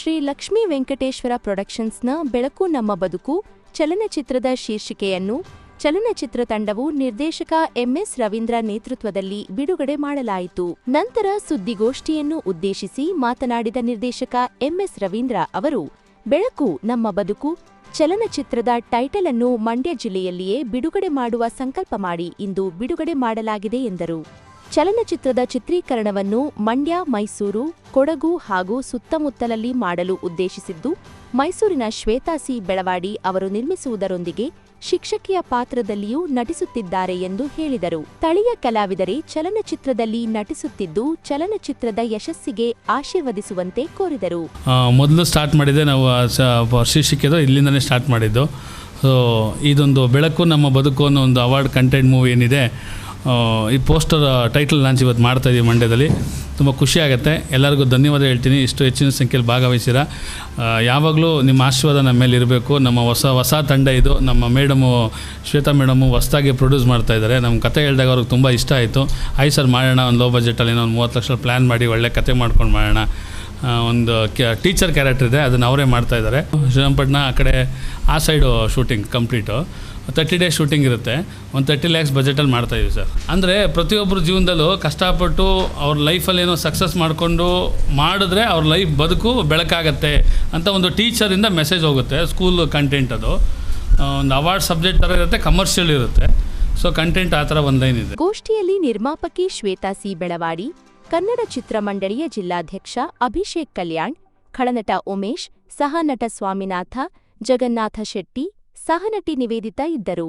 ಶ್ರೀ ಲಕ್ಷ್ಮೀ ವೆಂಕಟೇಶ್ವರ ಪ್ರೊಡಕ್ಷನ್ಸ್ನ ಬೆಳಕು ನಮ್ಮ ಬದುಕು ಚಲನಚಿತ್ರದ ಶೀರ್ಷಿಕೆಯನ್ನು ಚಲನಚಿತ್ರ ತಂಡವು ನಿರ್ದೇಶಕ ಎಂಎಸ್ ರವೀಂದ್ರ ನೇತೃತ್ವದಲ್ಲಿ ಬಿಡುಗಡೆ ಮಾಡಲಾಯಿತು. ನಂತರ ಸುದ್ದಿಗೋಷ್ಠಿಯನ್ನು ಉದ್ದೇಶಿಸಿ ಮಾತನಾಡಿದ ನಿರ್ದೇಶಕ ಎಂಎಸ್ ರವೀಂದ್ರ ಅವರು, ಬೆಳಕು ನಮ್ಮ ಬದುಕು ಚಲನಚಿತ್ರದ ಟೈಟಲ್ ಅನ್ನು ಮಂಡ್ಯ ಜಿಲ್ಲೆಯಲ್ಲಿಯೇ ಬಿಡುಗಡೆ ಮಾಡುವ ಸಂಕಲ್ಪ ಮಾಡಿ ಇಂದು ಬಿಡುಗಡೆ ಮಾಡಲಾಗಿದೆ ಎಂದರು. ಚಲನಚಿತ್ರದ ಚಿತ್ರೀಕರಣವನ್ನು ಮಂಡ್ಯ, ಮೈಸೂರು, ಕೊಡಗು ಹಾಗೂ ಸುತ್ತಮುತ್ತಲಲ್ಲಿ ಮಾಡಲು ಉದ್ದೇಶಿಸಿದ್ದು, ಮೈಸೂರಿನ ಶ್ವೇತಾ ಸಿ ಬೆಳವಾಡಿ ಅವರು ನಿರ್ಮಿಸುವುದರೊಂದಿಗೆ ಶಿಕ್ಷಕಿಯ ಪಾತ್ರದಲ್ಲಿಯೂ ನಟಿಸುತ್ತಿದ್ದಾರೆ ಎಂದು ಹೇಳಿದರು. ಸ್ಥಳೀಯ ಕಲಾವಿದರೇ ಚಲನಚಿತ್ರದಲ್ಲಿ ನಟಿಸುತ್ತಿದ್ದು, ಚಲನಚಿತ್ರದ ಯಶಸ್ಸಿಗೆ ಆಶೀರ್ವದಿಸುವಂತೆ ಕೋರಿದರು. ಮೊದಲು ಸ್ಟಾರ್ಟ್ ಮಾಡಿದೆ ನಾವು, ಆ ಇಲ್ಲಿಂದಲೇ ಸ್ಟಾರ್ಟ್ ಮಾಡಿದ್ದು. ಸೊ ಇದೊಂದು ಬೆಳಕು, ನಮ್ಮ ಬದುಕು ಅನ್ನೋ ಒಂದು ಅವಾರ್ಡ್ ಕಂಟೆಂಟ್ ಮೂವಿ ಏನಿದೆ. ಈ ಪೋಸ್ಟರ್ ಟೈಟಲ್ ಲಾಂಚ್ ಇವತ್ತು ಮಾಡ್ತಾ ಇದೀವಿ ಮಂಡ್ಯದಲ್ಲಿ. ತುಂಬ ಖುಷಿ ಆಗುತ್ತೆ. ಎಲ್ಲರಿಗೂ ಧನ್ಯವಾದ ಹೇಳ್ತೀನಿ. ಇಷ್ಟು ಹೆಚ್ಚಿನ ಸಂಖ್ಯೆಯಲ್ಲಿ ಭಾಗವಹಿಸಿರ. ಯಾವಾಗಲೂ ನಿಮ್ಮ ಆಶೀರ್ವಾದ ನಮ್ಮ ಮೇಲೆ ಇರಬೇಕು. ನಮ್ಮ ಹೊಸ ಹೊಸ ತಂಡ ಇದು. ನಮ್ಮ ಮೇಡಮು, ಶ್ವೇತಾ ಮೇಡಮು ಹೊಸದಾಗಿ ಪ್ರೊಡ್ಯೂಸ್ ಮಾಡ್ತಾ ಇದ್ದಾರೆ. ನಮ್ಮ ಕತೆ ಹೇಳಿದಾಗ ಅವ್ರಿಗೆ ತುಂಬ ಇಷ್ಟ ಆಯಿತು. ಆಯ್ತು ಸರ್, ಮಾಡೋಣ. ಒಂದು ಲೋ ಬಜೆಟಲ್ಲಿ ಏನೋ ಒಂದು ಮೂವತ್ತು ಲಕ್ಷ ಪ್ಲ್ಯಾನ್ ಮಾಡಿ. ಒಳ್ಳೆ ಕತೆ ಮಾಡ್ಕೊಂಡು ಮಾಡೋಣ. ಒಂದು ಟೀಚರ್ ಕ್ಯಾರೆಕ್ಟರ್ ಇದೆ, ಅದನ್ನು ಅವರೇ ಮಾಡ್ತಾ ಇದ್ದಾರೆ. ಶ್ರೀರಂಗಪಟ್ಟಣ ಆ ಕಡೆ, ಆ side shooting complete thirty days shooting ಇರುತ್ತೆ. ಒಂದು ತರ್ಟಿ ಲ್ಯಾಕ್ಸ್ ಬಜೆಟಲ್ಲಿ ಮಾಡ್ತಾ ಇದೀವಿ ಸರ್. ಅಂದರೆ ಪ್ರತಿಯೊಬ್ಬರ ಜೀವನದಲ್ಲೂ ಕಷ್ಟಪಟ್ಟು ಅವ್ರ ಲೈಫಲ್ಲಿ ಏನೋ ಸಕ್ಸಸ್ ಮಾಡಿಕೊಂಡು ಮಾಡಿದ್ರೆ ಅವ್ರ ಲೈಫ್ ಬದುಕು ಬೆಳಕಾಗತ್ತೆ ಅಂತ ಒಂದು ಟೀಚರಿಂದ ಮೆಸೇಜ್ ಹೋಗುತ್ತೆ ಸ್ಕೂಲ್ ಕಂಟೆಂಟ್ ಅದು. ಒಂದು ಅವಾರ್ಡ್ ಸಬ್ಜೆಕ್ಟ್ ಥರ ಇರುತ್ತೆ ಕಮರ್ಷಿಯಲ್ ಇರುತ್ತೆ. ಸೊ ಕಂಟೆಂಟ್ ಆ ಥರ ಒಂದು ಲೈನ್ ಗೋಷ್ಠಿಯಲ್ಲಿ ನಿರ್ಮಾಪಕಿ ಶ್ವೇತಾ ಸಿ ಬೆಳವಾಡಿ ಕನ್ನಡ ಚಿತ್ರಮಂಡಳಿಯ ಜಿಲ್ಲಾಧ್ಯಕ್ಷ ಅಭಿಷೇಕ್ ಕಲ್ಯಾಣ್ ಖಳನಟ ಉಮೇಶ್ ಸಹನಟ ಸ್ವಾಮಿನಾಥ ಜಗನ್ನಾಥ ಶೆಟ್ಟಿ ಸಹನಟಿ ನಿವೇದಿತಾ ಇದ್ದರು.